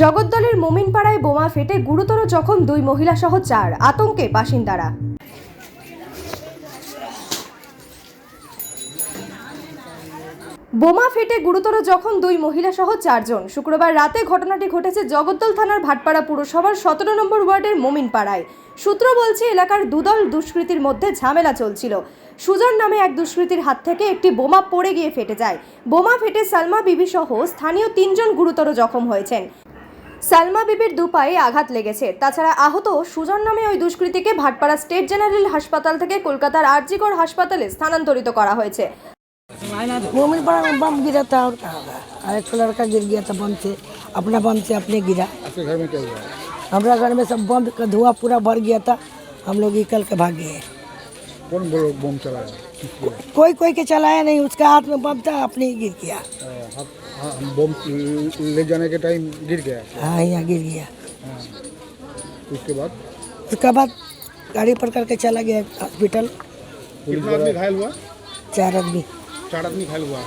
জগদ্দলের মোমিনপাড়ায় বোমা ফেটে গুরুতর জখম দুই মহিলা সহ চার আতঙ্কে বাসিন্দারা। বোমা ফেটে গুরুতর জখম দুই মহিলা সহ চারজন। শুক্রবার রাতে ঘটনাটি ঘটেছে জগদ্দল থানার ভাটপাড়া পুরসভার সতেরো নম্বর ওয়ার্ডের মোমিনপাড়ায়। সূত্র বলছে, এলাকার দুদল দুষ্কৃতীর মধ্যে ঝামেলা চলছিল। সুজন নামে এক দুষ্কৃতীর হাত থেকে একটি বোমা পড়ে গিয়ে ফেটে যায়। বোমা ফেটে সালমা বিবি সহ স্থানীয় তিনজন গুরুতর জখম হয়েছেন। সালমা বিবির দু পায়ে আঘাত লেগেছে তাছাড়া আহত সুজন নামে ওই দুষ্কৃতীকে ভাটপাড়া স্টেট জেনারেল হাসপাতাল থেকে কলকাতার আরজিকর হাসপাতালে স্থানান্তরিত করা হয়েছে मोमिन पड़ा में बम गिरा था और कहाँ गया और एक लड़का गिर गया था बम से अपना बम से अपने गिरा आपके घर में क्या हुआ हमारा घर में सब बम का धुआं पूरा भर गया था हम लोग निकल के भाग गए कौन बोलो बम चलाया किसको कोई कोई के चलाया नहीं उसका हाथ में बम था अपने ही गिर गया आ, आप हाँ, बम ले जाने के टाइम गिर गया। हाँ यहाँ गिर गया। उसके बाद? उसके बाद गाड़ी पर करके चला गया हॉस्पिटल कितना आदमी घायल हुआ? चार आदमी। चार आदमी घायल हुआ।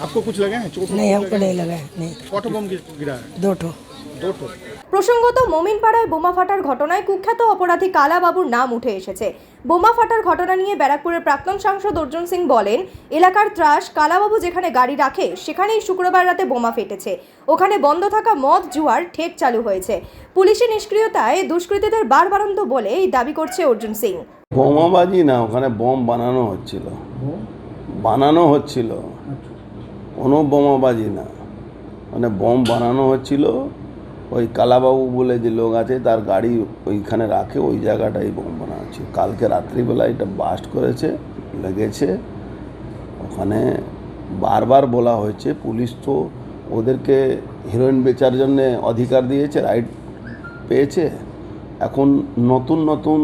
आपको कुछ लगे हैं? चोट नहीं हमको नहीं लगा है, नहीं। कौन बम गिरा है? दो ठो। दो ठो। প্রসঙ্গত মোমিনপাড়ায় বোমা ফাটার ঘটনায় কুখ্যাত অপরাধী কালাবাবুর নাম উঠে এসেছে। বোমা ফাটার ঘটনা নিয়ে ব্যারাকপুরের প্রাক্তন সাংসদ অর্জুন সিং বলেন এলাকার ত্রাস কালাবাবু যেখানে গাড়ি রাখে সেখানেই শুক্রবার রাতে বোমা ফেটেছে। ওখানে বন্ধ থাকা মদ জুয়ার ঠেক চালু হয়েছে। পুলিশের নিষ্ক্রিয়তায় দুষ্কৃতীদের বারবারন্ত বলে এই দাবি করছে অর্জুন সিং। বোমাবাজি না ওখানে বোম বানানো হচ্ছিল। বানানো হচ্ছিল। কোনো বোমাবাজি না। মানে বোম বানানো হচ্ছিল ওই কালাবাবু বলে যে লোক আছে, তার গাড়ি ওইখানে রাখে, ওই জায়গাটাই বোম বানানো হচ্ছে কালকে রাত্রিবেলা এটা বাস্ট করেছে, লেগেছে। ওখানে বারবার বলা হয়েছে, পুলিশ তো ওদেরকে হিরোইন বেচার জন্যে অধিকার দিয়েছে রাইট পেয়েছে। এখন নতুন নতুন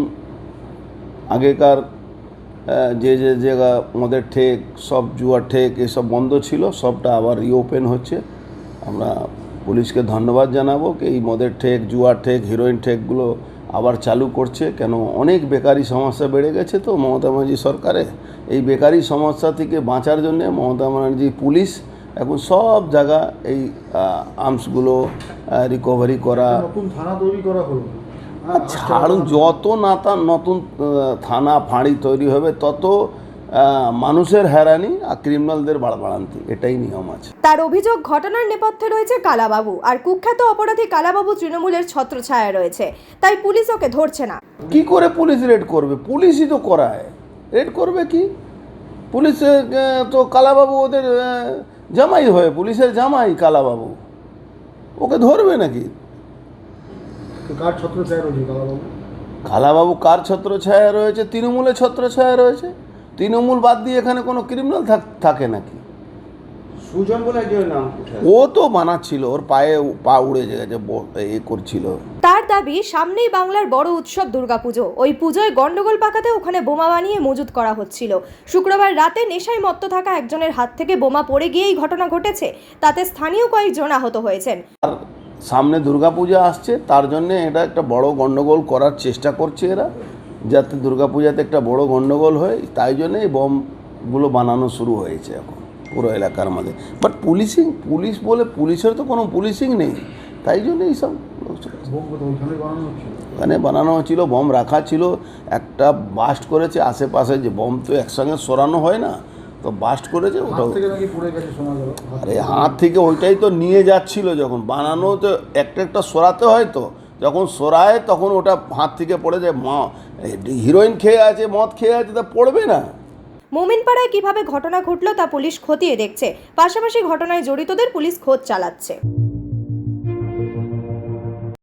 আগেকার যে যে জায়গা মদের ঠেক, সব জুয়া ঠেক, এসব বন্ধ ছিল, সবটা আবার রিওপেন হচ্ছে। আমরা পুলিশকে ধন্যবাদ জানাব কি এই মদের ঠেক জুয়ার ঠেক হিরোইন ঠেকগুলো আবার চালু করছে। কেন অনেক বেকারি সমস্যা বেড়ে গেছে তো মমতা ব্যানার্জি সরকারে। এই বেকারি সমস্যা থেকে বাঁচার জন্য মমতা ব্যানার্জি পুলিশ এখন সব জায়গা এই আর্মসগুলো রিকভারি করা। নতুন থানা তৈরি করা হলো। আর ছাড়ুন যত নাতা নতুন থানা ফাঁড়ি তৈরি হবে তত মানুষের হ্যারানি আর ক্রিমিনালদের বাড়বাড়ান্তি এটাই নিয়ম আছে। তার অভিযোগ ঘটনার নেপথ্যে রয়েছে কালাবাবু আর কুখ্যাত অপরাধী কালাবাবু তৃণমূলের ছত্রছায়া রয়েছে। তাই পুলিশ ওকে ধরছে না। কি করে পুলিশ রেড করবে? পুলিশই তো করায়। রেড করবে কি? পুলিশের তো কালাবাবু ওদের জামাই হয় পুলিশের জামাই কালাবাবু। ওকে ধরবে নাকি? কার ছত্র চায় রয়েছে কালাবাবু? কালাবাবু কার ছত্রছায়া রয়েছে? তৃণমূলের ছত্রছায়া রয়েছে? তৃণমূল বাদ দিয়ে এখানে কোনো ক্রিমিনাল থাকে নাকি? সুজন বলে একজনের নাম ও তো বানাচ্ছিল ওর পায়ে পা উড়ে গেছে এ করছিল। তার দাবি সামনেই বাংলার বড় উৎসব দুর্গাপুজো। ওই পুজোয় গন্ডগোল পাকাতে ওখানে বোমা বানিয়ে মজুত করা হচ্ছিল। শুক্রবার রাতে নেশায় মত্ত থাকা একজনের হাত থেকে বোমা পড়ে গিয়েই ঘটনা ঘটেছে। তাতে স্থানীয় কয়েকজন আহত হয়েছেন। আর সামনে দুর্গাপূজা আসছে তার জন্য এটা একটা বড় গন্ডগোল করার চেষ্টা করছে এরা। যাতে দুর্গাপূজাতে একটা বড় গন্ডগোল হয় তাই জন্য এই বমগুলো বানানো শুরু হয়েছে এখন পুরো এলাকার মধ্যে। বাট পুলিশিং পুলিশ বলে পুলিশের তো কোনো পুলিশিং নেই তাই জন্য এইসব ওখানে বানানো হচ্ছিল বম রাখা ছিল একটা বাস্ট করেছে আশেপাশে যে বম তো একসঙ্গে সরানো হয় না তো বাস্ট করেছে ওটাও আরে হাত থেকে ওইটাই তো নিয়ে যাচ্ছিল যখন বানানো তো একটা একটা সরাতে হয় তো যখন সরায় তখন ওটা হাত থেকে পড়ে যায় মা হিরোইন খেয়ে আছে, মদ খেয়ে আছে, তা পড়বে না। মোমিনপাড়ায় কীভাবে ঘটনা ঘটলো তা পুলিশ খতিয়ে দেখছে। পাশাপাশি ঘটনায় জড়িতদের পুলিশ খোঁজ চালাচ্ছে।